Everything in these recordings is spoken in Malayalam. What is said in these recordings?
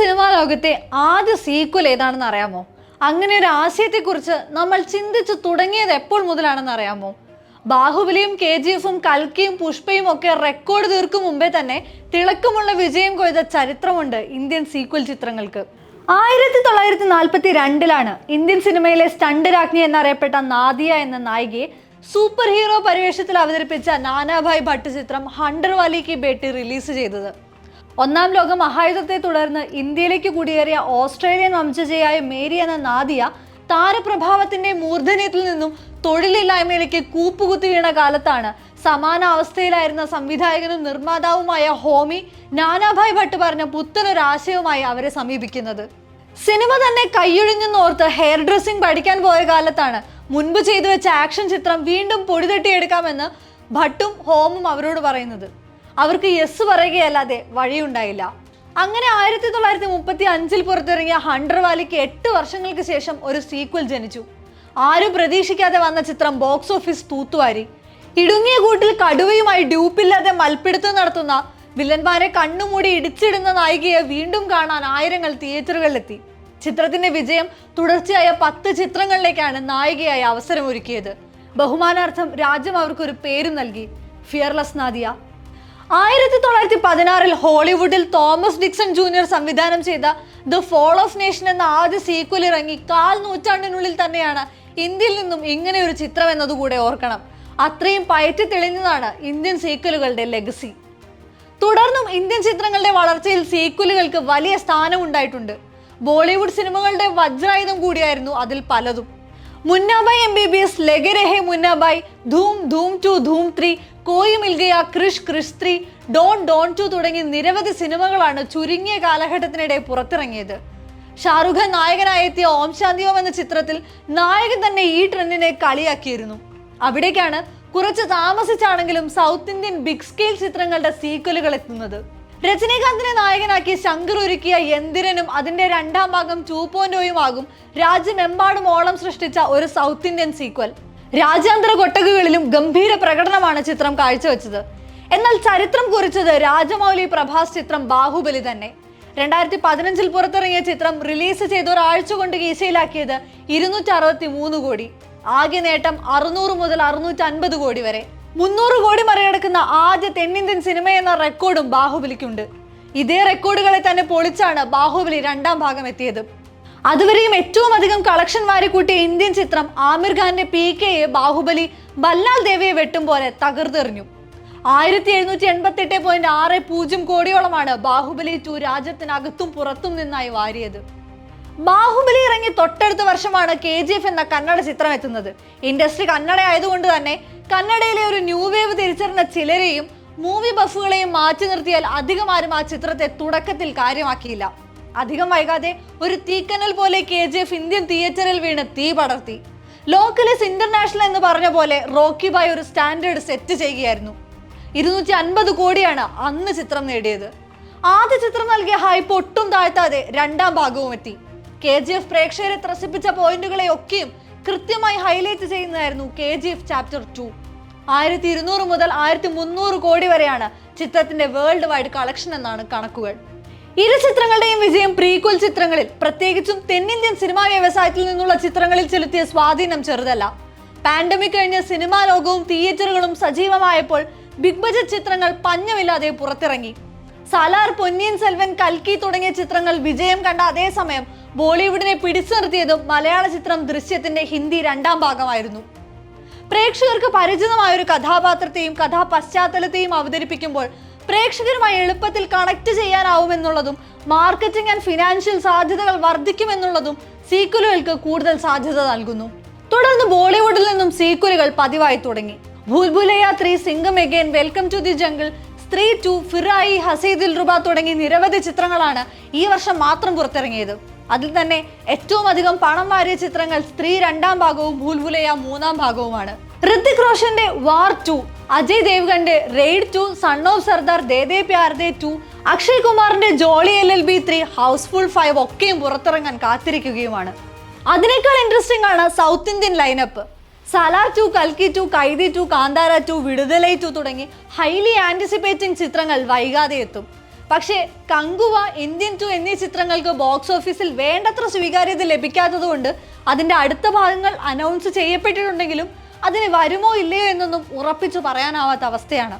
സിനിമാ ലോകത്തെ ആദ്യ സീക്വൽ ഏതാണെന്ന് അറിയാമോ? അങ്ങനെ ഒരു ആശയത്തെക്കുറിച്ച് നമ്മൾ ചിന്തിച്ചു തുടങ്ങിയത് എപ്പോൾ മുതലാണെന്ന് അറിയാമോ? ബാഹുബലിയും കെ ജി എഫും കൽക്കിയും പുഷ്പയും ഒക്കെ റെക്കോർഡ് തീർക്കും മുമ്പേ തന്നെ തിളക്കമുള്ള വിജയം കൊയ്ത ചരിത്രമുണ്ട് ഇന്ത്യൻ സീക്വൽ ചിത്രങ്ങൾക്ക്. ആയിരത്തി തൊള്ളായിരത്തി നാൽപ്പത്തി രണ്ടിലാണ് ഇന്ത്യൻ സിനിമയിലെ സ്റ്റണ്ട് രാജ്ഞി എന്നറിയപ്പെട്ട നാദിയ എന്ന നായികയെ സൂപ്പർ ഹീറോ പരിവേഷത്തിൽ അവതരിപ്പിച്ച നാനാഭായ് ഭട്ട് ചിത്രം ഹണ്ടർ വാലി കി ബേട്ടി റിലീസ് ചെയ്തത്. ഒന്നാം ലോക മഹായുദ്ധത്തെ തുടർന്ന് ഇന്ത്യയിലേക്ക് കുടിയേറിയ ഓസ്ട്രേലിയൻ വംശജയായ മേരി എന്ന നാദിയ താരപ്രഭാവത്തിന്റെ മൂർധന്യത്തിൽ നിന്നും തൊഴിലില്ലായ്മയിലേക്ക് കൂപ്പുകുത്തി വീണ കാലത്താണ് സമാന അവസ്ഥയിലായിരുന്ന സംവിധായകനും നിർമ്മാതാവുമായ ഹോമി നാനാഭായ് ഭട്ട് പറഞ്ഞ പുത്തനൊരാശയവുമായി അവരെ സമീപിക്കുന്നത്. സിനിമ തന്നെ കൈയൊഴിഞ്ഞെന്നോർത്ത് ഹെയർ ഡ്രസ്സിംഗ് പഠിക്കാൻ പോയ കാലത്താണ് മുൻപ് ചെയ്തു വെച്ച ആക്ഷൻ ചിത്രം വീണ്ടും പൊടിതട്ടിയെടുക്കാമെന്ന് ഭട്ടും ഹോമും അവരോട് പറയുന്നത്. അവർക്ക് യെസ് പറയുകയല്ലാതെ വഴിയുണ്ടായില്ല. അങ്ങനെ ആയിരത്തി തൊള്ളായിരത്തി മുപ്പത്തി അഞ്ചിൽ പുറത്തിറങ്ങിയ ഹണ്ടർ വാലിക്ക് എട്ട് വർഷങ്ങൾക്ക് ശേഷം ഒരു സീക്വൽ ജനിച്ചു. ആരും പ്രതീക്ഷിക്കാതെ വന്ന ചിത്രം ബോക്സ് ഓഫീസ് തൂത്തുവാരി. ഇടുങ്ങിയ കൂട്ടിൽ കടുവയുമായി ഡ്യൂപ്പില്ലാതെ മൽപ്പിടുത്തം നടത്തുന്ന വില്ലന്മാരെ കണ്ണുമൂടി ഇടിച്ചിടുന്ന നായികയെ വീണ്ടും കാണാൻ ആയിരങ്ങൾ തിയേറ്ററുകളിലെത്തി ചിത്രത്തിന്റെ വിജയം തുടർച്ചയായ പത്ത് ചിത്രങ്ങളിലേക്കാണ് നായികയായി അവസരമൊരുക്കിയത്. ബഹുമാനാർത്ഥം രാജ്യം അവർക്കൊരു പേരും നൽകി. Fearless Nadia. ആയിരത്തി തൊള്ളായിരത്തി പതിനാറിൽ ഹോളിവുഡിൽ തോമസ് ഡിക്സൺ ജൂനിയർ സംവിധാനം ചെയ്ത ദ ഫോൾ ഓഫ് നേഷൻ എന്ന ആദ്യ സീക്വൽ ഇറങ്ങി കാൽ നൂറ്റാണ്ടിനുള്ളിൽ തന്നെയാണ് ഇന്ത്യയിൽ നിന്നും ഇങ്ങനെ ഒരു ചിത്രം എന്നതുകൂടെ ഓർക്കണം. അത്രയും പയറ്റി തെളിഞ്ഞതാണ് ഇന്ത്യൻ സീക്വലുകളുടെ ലെഗസി തുടർന്നും ഇന്ത്യൻ ചിത്രങ്ങളുടെ വളർച്ചയിൽ സീക്വലുകൾക്ക് വലിയ സ്ഥാനം ഉണ്ടായിട്ടുണ്ട് ബോളിവുഡ് സിനിമകളുടെ വജ്രായുധം കൂടിയായിരുന്നു അതിൽ പലതും. Munnabhai M B B S Lage Raho Munnabhai Dhoom Dhoom two Dhoom three Koi Mil Gaya Krrish Krrish three Don Don two തുടങ്ങി നിരവധി സിനിമകളാണ് ചുരുങ്ങിയ കാലഘട്ടത്തിനിടെ പുറത്തിറങ്ങിയത്. ഷാറുഖ് ഖാൻ നായകനായി എത്തിയ ഓം ശാന്തി ഓം എന്ന ചിത്രത്തിൽ നായകൻ തന്നെ ഈ ട്രെൻഡിനെ കളിയാക്കിയിരുന്നു. അവിടേക്കാണ് കുറച്ച് താമസിച്ചാണെങ്കിലും സൗത്ത് ഇന്ത്യൻ ബിഗ് സ്കെയിൽ ചിത്രങ്ങളുടെ സീക്വലുകൾ എത്തുന്നത്. രജനീകാന്തിനെ നായകനാക്കി ശങ്കർ ഒരുക്കിയ യന്തിരനും അതിന്റെ രണ്ടാം ഭാഗം ടു പോയിന്റ് ആകും. രാജ്യമെമ്പാടും ഓളം സൃഷ്ടിച്ച ഒരു സൗത്ത് ഇന്ത്യൻ സീക്വൽ. രാജ്യാന്തര കൊട്ടകകളിലും ഗംഭീര പ്രകടനമാണ് ചിത്രം കാഴ്ചവെച്ചത്. എന്നാൽ ചരിത്രം കുറിച്ചത് രാജമൗലി പ്രഭാസ് ചിത്രം ബാഹുബലി തന്നെ. രണ്ടായിരത്തി പതിനഞ്ചിൽ പുറത്തിറങ്ങിയ ചിത്രം റിലീസ് ചെയ്ത ഒരാഴ്ച കൊണ്ട് കീശയിലാക്കിയത് ഇരുന്നൂറ്റി അറുപത്തി മൂന്ന് കോടി. ആകെ നേട്ടം അറുന്നൂറ് മുതൽ അറുന്നൂറ്റി അൻപത് കോടി വരെ. മുന്നൂറ് കോടി മറികടക്കുന്ന ആദ്യ തെന്നിന്ത്യൻ സിനിമ എന്ന റെക്കോർഡും ബാഹുബലിക്കുണ്ട്. ഇതേ റെക്കോർഡുകളെ തന്നെ പൊളിച്ചാണ് ബാഹുബലി രണ്ടാം ഭാഗം എത്തിയത്. അതുവരെയും ഏറ്റവും അധികം കളക്ഷൻ വാരിക്കൂട്ടിയ ഇന്ത്യൻ ചിത്രം ആമിർ ഖാന്റെ പി കെയെ ബാഹുബലി ബല്ലാൽ ദേവിയെ വെട്ടും പോലെ തകർത്തെറിഞ്ഞു. ആയിരത്തി എഴുന്നൂറ്റി എൺപത്തി എട്ട് പോയിന്റ് ആറ് പൂജ്യം കോടിയോളമാണ് ബാഹുബലി ടു രാജ്യത്തിനകത്തും പുറത്തും നിന്നായി വാരിയത്. ബാഹുബലി ഇറങ്ങി തൊട്ടടുത്ത വർഷമാണ് കെ ജി എഫ് എന്ന കന്നഡ ചിത്രം എത്തുന്നത്. ഇൻഡസ്ട്രി കന്നഡ ആയതുകൊണ്ട് തന്നെ കന്നഡയിലെ ഒരു ന്യൂ വേവ് തിരിച്ചറിഞ്ഞ ചിലരെയും മൂവി ബഫുകളെയും മാറ്റി നിർത്തിയാൽ അധികമാരും ആ ചിത്രത്തെ തുടക്കത്തിൽ കാര്യമാക്കിയില്ല. അധികം വൈകാതെ ഒരു തീക്കനൽ പോലെ കെ ജി എഫ് ഇന്ത്യൻ തിയേറ്ററിൽ വീണ് തീ പടർത്തി. ലോക്കലിസ് ഇന്റർനാഷണൽ എന്ന് പറഞ്ഞ പോലെ റോക്കി ബായ് ഒരു സ്റ്റാൻഡേർഡ് സെറ്റ് ചെയ്യുകയായിരുന്നു. ഇരുന്നൂറ്റി അൻപത് കോടിയാണ് അന്ന് ചിത്രം നേടിയത്. ആദ്യ ചിത്രം നൽകിയ ഹൈപ്പ് ഒട്ടും താഴ്ത്താതെ രണ്ടാം ഭാഗവും എത്തി. കെ ജി എഫ് പ്രേക്ഷകരെ ത്രസിപ്പിച്ച പോയിന്റുകളെ ഒക്കെയും കൃത്യമായി highlight ചെയ്യുന്നതായിരുന്നു K G F chapter two ആയിരത്തി ഇരുന്നൂറ് മുതൽ ആയിരത്തി മുന്നൂറ് കോടി വരെയാണ് ചിത്രത്തിന്റെ വേൾഡ് വൈഡ് കളക്ഷൻ എന്നാണ് കണക്കുകൾ. ഇരു ചിത്രങ്ങളുടെയും വിജയം പ്രീക്വൽ ചിത്രങ്ങളിൽ പ്രത്യേകിച്ചും തെന്നിന്ത്യൻ സിനിമാ വ്യവസായത്തിൽ നിന്നുള്ള ചിത്രങ്ങളിൽ ചെലുത്തിയ സ്വാധീനം ചെറുതല്ല. പാൻഡമിക് കഴിഞ്ഞ സിനിമാ ലോകവും തിയേറ്ററുകളും സജീവമായപ്പോൾ ബിഗ് ബജറ്റ് ചിത്രങ്ങൾ പഞ്ഞമില്ലാതെ പുറത്തിറങ്ങി. സലാർ പൊന്നിയൻ സെൽവൻ കൽക്കി തുടങ്ങിയ ചിത്രങ്ങൾ വിജയം കണ്ട അതേസമയം ബോളിവുഡിനെ പിടിച്ചു നിർത്തിയതും മലയാള ചിത്രം ദൃശ്യത്തിന്റെ ഹിന്ദി രണ്ടാം ഭാഗമായിരുന്നു. പ്രേക്ഷകർക്ക് പരിചിതമായ ഒരു കഥാപാത്രത്തെയും കഥാപശ്ചാത്തലത്തെയും അവതരിപ്പിക്കുമ്പോൾ പ്രേക്ഷകരുമായി എളുപ്പത്തിൽ കണക്ട് ചെയ്യാനാവുമെന്നുള്ളതും മാർക്കറ്റിംഗ് ആൻഡ് ഫിനാൻഷ്യൽ സാധ്യതകൾ വർദ്ധിക്കുമെന്നുള്ളതും സീക്വലുകൾക്ക് കൂടുതൽ സാധ്യത നൽകുന്നു. തുടർന്ന് ബോളിവുഡിൽ നിന്നും സീക്വലുകൾ പതിവായി തുടങ്ങി. Bhool Bhulaiyaa three Singham again welcome to the jungle Stree two Phir Aayi Haseen Dillruba തുടങ്ങി നിരവധി ചിത്രങ്ങളാണ് ഈ വർഷം മാത്രം പുറത്തിറങ്ങിയത്. അതിൽ തന്നെ ഏറ്റവും അധികം പണം വാരിയ ചിത്രങ്ങൾ സ്ത്രീ രണ്ടാം ഭാഗവും ഭൂൽഭുലയ മൂന്നാം ഭാഗവുമാണ്. ഋത്തിക് റോഷന്റെ വാർ two Ajay ദേവ്ഗണ്ട് Raid two Son of Sardaar De De De two Akshay കുമാറിന്റെ Jolly L L B three Housefull five ഒക്കെയും പുറത്തിറങ്ങാൻ കാത്തിരിക്കുകയുമാണ്. അതിനേക്കാൾ ഇൻട്രസ്റ്റിംഗ് ആണ് South Indian lineup Salaar two കൽക്കി two Kaithi two Kantara two Viduthalai two തുടങ്ങി ഹൈലി ആന്റിസിപ്പേറ്റിംഗ് ചിത്രങ്ങൾ വൈകാതെ എത്തും. പക്ഷേ കങ്കുവ ഇന്ത്യൻ ടു എന്നീ ചിത്രങ്ങൾക്ക് ബോക്സ് ഓഫീസിൽ വേണ്ടത്ര സ്വീകാര്യത ലഭിക്കാത്തതുകൊണ്ട് അതിന്റെ അടുത്ത ഭാഗങ്ങൾ അനൗൺസ് ചെയ്യപ്പെട്ടിട്ടുണ്ടെങ്കിലും അതിന് വരുമോ ഇല്ലയോ എന്നൊന്നും ഉറപ്പിച്ചു പറയാനാവാത്ത അവസ്ഥയാണ്.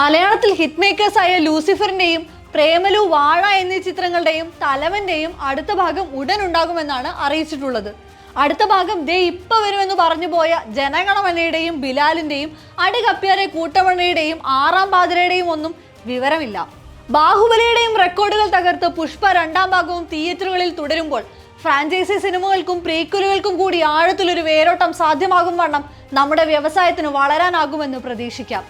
മലയാളത്തിൽ ഹിറ്റ് മേക്കേഴ്സ് ആയ ലൂസിഫറിന്റെയും പ്രേമലു വാഴ എന്നീ ചിത്രങ്ങളുടെയും തലവന്റെയും അടുത്ത ഭാഗം ഉടൻ ഉണ്ടാകുമെന്നാണ് അറിയിച്ചിട്ടുള്ളത്. അടുത്ത ഭാഗം ദേ ഇപ്പൊ വരുമെന്ന് പറഞ്ഞു പോയ ജനഗണമനയുടെയും ബിലാലിന്റെയും അടികപ്പ്യാരെ കൂട്ടമണയുടെയും ആറാം പാതിരയുടെയും ഒന്നും വിവരമില്ല. ബാഹുബലിയുടെയും റെക്കോർഡുകൾ തകർത്ത് പുഷ്പ രണ്ടാം ഭാഗവും തിയേറ്ററുകളിൽ തുടരുമ്പോൾ ഫ്രാഞ്ചൈസി സിനിമകൾക്കും പ്രീക്വലുകൾക്കും കൂടി ആഴത്തിലൊരു വേരോട്ടം സാധ്യമാകും വണ്ണം നമ്മുടെ വ്യവസായത്തിന് വളരാനാകുമെന്ന് പ്രതീക്ഷിക്കാം.